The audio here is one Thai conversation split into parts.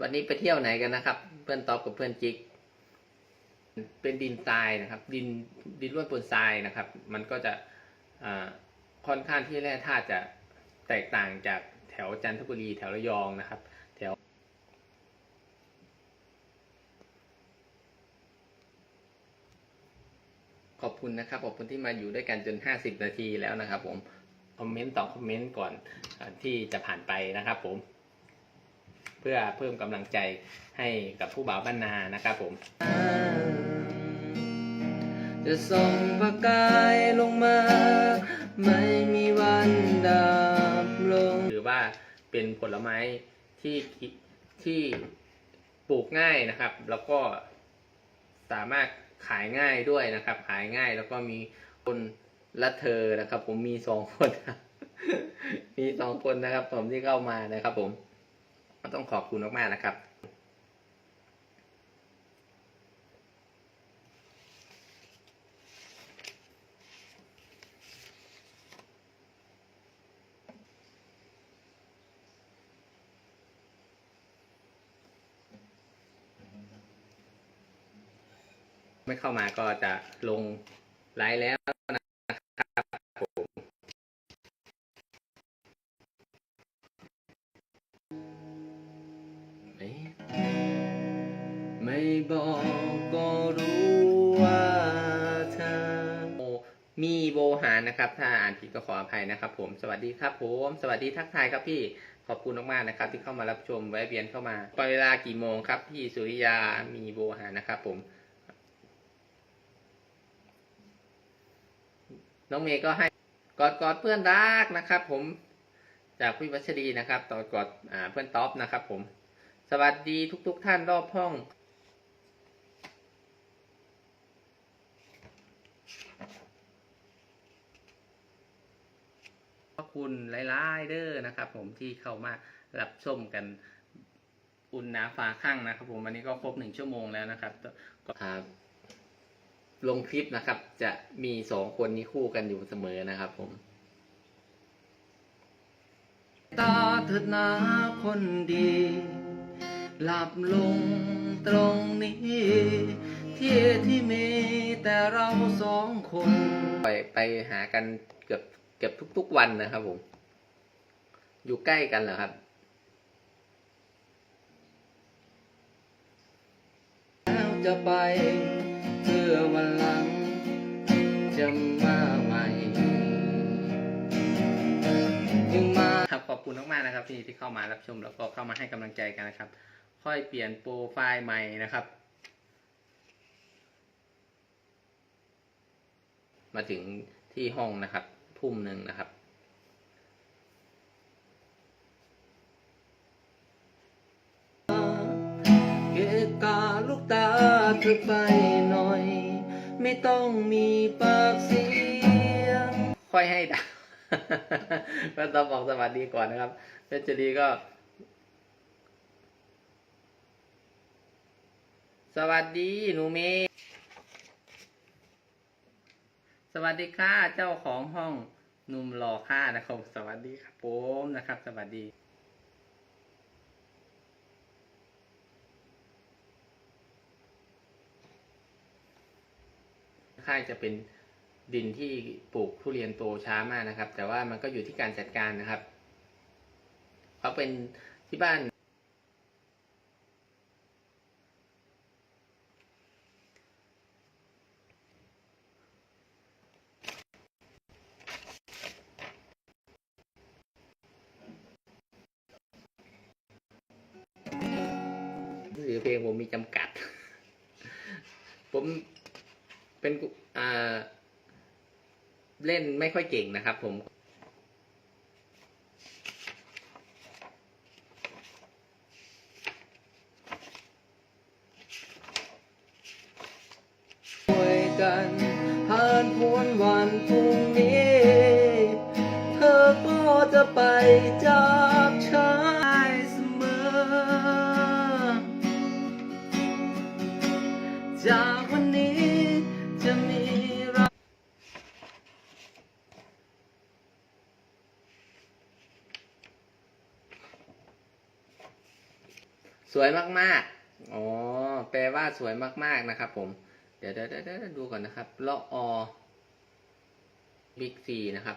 วันนี้ไปเที่ยวไหนกันนะครับ เพื่อนตอบกับเพื่อนจิก เป็นดินทรายนะครับ ดินดินร่วนปนทรายนะครับ มันก็จะค่อนข้างที่แร่ธาตุจะแตกต่างจากแถวจันทบุรีแถวระยองนะครับ แถวขอบคุณนะครับขอบคุณที่มาอยู่ด้วยกันจน 50 นาทีแล้วนะครับ ผมคอมเมนต์ต่อคอมเมนต์ก่อนที่จะผ่านไปนะครับผม พื่อเพิ่มกำลังใจให้กับผู้บ่าวบ้านนานะครับผม จะส่องประกายลงมา ไม่มีวันดับลงหรือว่าเป็นผลไม้ที่ที่ปลูกง่ายนะครับ แล้วก็สามารถขายง่ายด้วยนะครับ ขายง่ายแล้วก็มีคนละเธอนะครับ ผมมีสองคนครับมีสองคนนะครับ ผมที่เข้ามานะครับผม ต้องขอบคุณมากๆนะครับ ไม่เข้ามาก็จะลงไลฟ์แล้วารนะครับ ถ้าอ่านผิดก็ขออภัยนะครับ ผมสวัสดีครับผมสวัสดีทักทายครับพี่ขอบคุณมากๆนะครับ ที่เข้ามารับชมแวะเวียนเข้ามาตอนเวลากี่โมงครับ พี่สุริยามีโบหารนะครับ ผม น้องเมย์ก็ให้กอดกอดเพื่อนรักนะครับ ผมจากพี่วัชรีนะครับต่อกอดอเพื่อนท็อปนะครับ ผม สวัสดีทุก ๆ ท่านรอบห้อง ขอบคุณหลายๆเด้อนะครับ ผมที่เข้ามารับชมกันอุ่นหนาฟ้าข้างนะครับ ผมวันนี้ก็ครบหนึ่งชั่วโมงแล้วนะครับก็ครับลงคลิปนะครับ จะมีสองคนนี้คู่กันอยู่เสมอนะครับ ผมตาเถิดนาคนดี หลับลงตรงนี้ ที่ที่มีแต่เราสองคน ไปไปหากันเกือบ เกือบทุกๆวันนะครับผม อยู่ใกล้กันเหรอครับแล้วจะไปเพื่อวันหลังจะมาใหม่ยังมาครับขอบคุณมากๆนะครับที่ที่เข้ามารับชมแล้วก็เข้ามาให้กำลังใจกันนะครับ ค่อยเปลี่ยนโปรไฟล์ใหม่นะครับ มาถึงที่ห้องนะครับ ทุ่มหนึ่งนะครับ เกกาลูกตาเธอไปหน่อย ไม่ต้องมีปากเสียง ค่อยให้ดาวก็ต้องบอกสวัสดีก่อนนะครับเพชรดีก็ สวัสดีหนูเมย์ สวัสดีค่ะเจ้าของห้องหนุ่มหล่อค่านะครับ สวัสดีครับผมนะครับ สวัสดีค่ายจะเป็นดินที่ปลูกทุเรียนโตช้ามากนะครับ แต่ว่ามันก็อยู่ที่การจัดการนะครับเขาเป็นที่บ้าน หรือเพลงผมมีจำกัด ผมเป็นอ่าเล่นไม่ค่อยเก่งนะครับผมช่วยกันผ่านพ้นวันพรุ่งนี้ เธอก็จะไปจาก จากวันนี้จะมีราสสวยมากๆ อ๋อ แปลว่าสวยมากๆนะครับผม เดี๋ยวเดี๋ยวเดี๋ยวดูก่อนนะครับละออบิ๊กซีนะครับ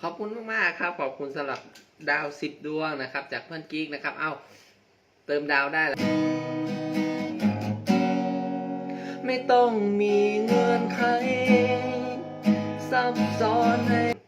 ขอบคุณมากๆครับ ขอบคุณสำหรับดาวสิบดวงนะครับ จากเพื่อนกิ๊กนะครับ เอ้า เติมดาวได้แล้ว ไม่ต้องมีเงื่อนไขซับซ้อนให้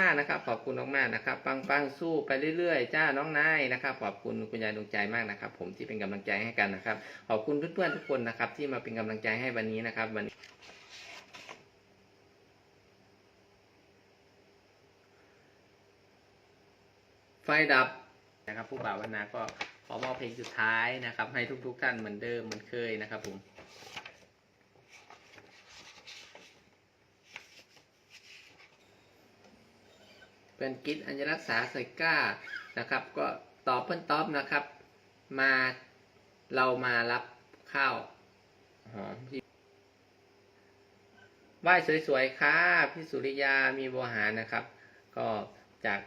มากๆนะครับ ขอบคุณมากๆนะครับ ปังปังสู้ไปเรื่อยๆ จ้าน้องนายนะครับ ขอบคุณคุณยายดวงใจมากนะครับ ผมที่เป็นกำลังใจให้กันนะครับ ขอบคุณเพื่อนๆทุกคนนะครับ ที่มาเป็นกำลังใจให้วันนี้นะครับวันนี้ไฟดับนะครับ ผู้บ่าววันนาก็ขอมอบเพลงสุดท้ายนะครับ ให้ทุกๆท่านเหมือนเดิมเหมือนเคยนะครับผม เป็นกิจอัญรักษาใส่ก้านะครับ ก็ตอบเพิ่นตอบนะครับ มาเรามารับข้าวหอมพี่ไหว้สวยๆค่ะพี่สุริยามีบัวหารนะครับ ก็จาก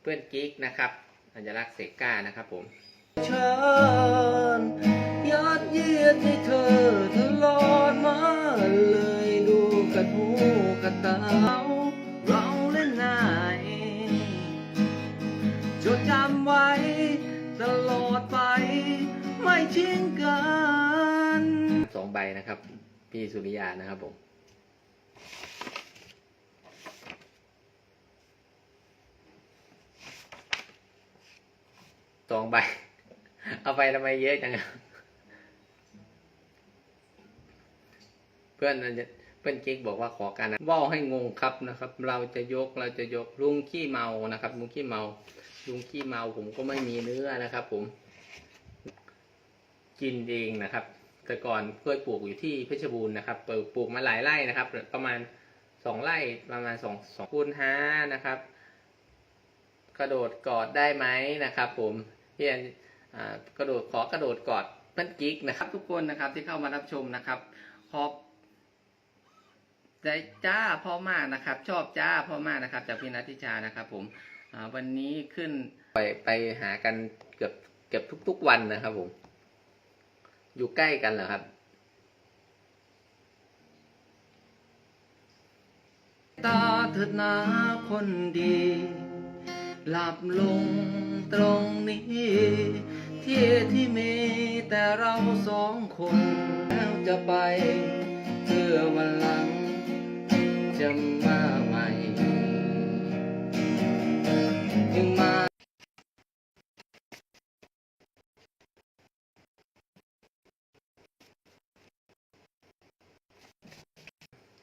เพื่อนกิ๊กนะครับ อัญรักษาเซก้านะครับผมฉันยอดเยียดให้เธอตลอดมาเลยดูกันหูกันตา ดไป ไม่ทิ้งกันสองใบนะครับ พี่สุริยานะครับผมสองใบ เอาไปทำไมเยอะจังเพื่อนเพื่อนกิ๊กบอกว่าขอการนะว่าให้งงครับนะครับ เราจะยกเราจะยกลุงขี้เมานะครับลุงขี้เมาลุงขี้เมาผมก็ไม่มีเนื้อนะครับผม กินเองนะครับ แต่ก่อนเคยปลูกอยู่ที่เพชรบูรณ์นะครับปลูกมาหลายไร่นะครับ ประมาณสองไร่ประมาณสองสองคูณห้านะครับ กระโดดกอดได้ไหมนะครับ ผมพี่อนกระโดดขอกระโดดกอดเพื่อนกิ๊กนะครับ ทุกคนนะครับที่เข้ามารับชมนะครับขอบใจจ้าพ่อมากนะครับ ชอบจ้าพ่อมากนะครับ จากพี่นัทธิชานะครับ ผมวันนี้ขึ้นไปไปหากันเกือบเกือบทุกๆวันนะครับผม อยู่ใกล้กันเหรอครับ ตาเถิดนาคนดี หลับลงตรงนี้ ที่ที่มีแต่เราสองคนแล้วจะไปเพื่อวันหลัง จะมาใหม่ยังมา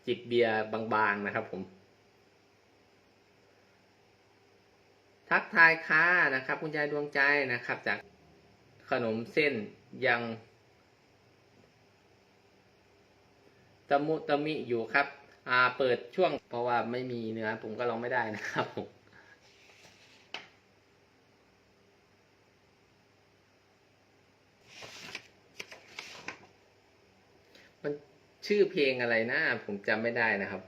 จิบเบียร์บางๆนะครับผม ทักทายค้านะครับ คุณยายดวงใจนะครับ จากขนมเส้นยังตะมุตะมิอยู่ครับ อ่าเปิดช่วงเพราะว่าไม่มีเนื้อผมก็ลองไม่ได้นะครับผม ชื่อเพลงอะไรนะ ผมจำไม่ได้นะครับ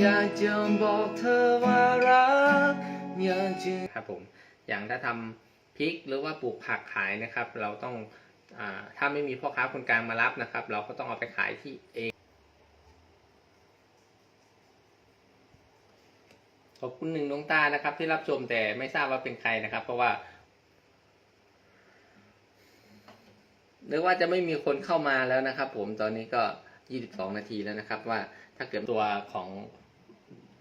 อยากจะบอกเธอว่ารักอยากจะครับผม อย่างถ้าทำพริกหรือว่าปลูกผักขายนะครับ เราต้องอถ้าไม่มีพ่อค้าคนกลางมารับนะครับ เราก็ต้องเอาไปขายที่เองขอบคุณหนึ่งดวงตานะครับที่รับชมแต่ไม่ทราบว่าเป็นใครนะครับ เพราะว่า นึกว่าจะไม่มีคนเข้ามาแล้วนะครับ ผมตอนนี้ก็ 22 นาทีแล้วนะครับ ว่าถ้าเกิดตัวของ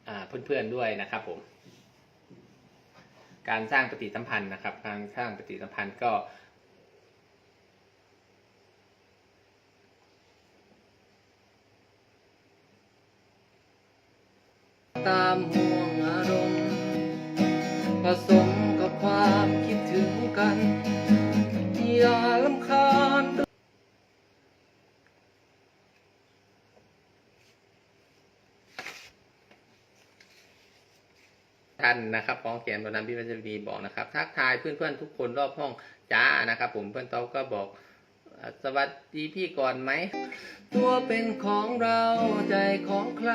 อเพื่อนๆด้วยนะครับ ผม การสร้างปฏิสัมพันธ์นะครับ การสร้างปฏิสัมพันธ์ก็ตามห่วงอารมณ์ผสมกับความ ท่านนะครับของแขมตอนนั้นพี่พัชรีบอกนะครับ ทักทายเพื่อนๆทุกคนรอบห้องจ้านะครับ ผมเพื่อนต๊อบก็บอกสวัสดีพี่ก่อนไหม ตัวเป็นของเราใจของใคร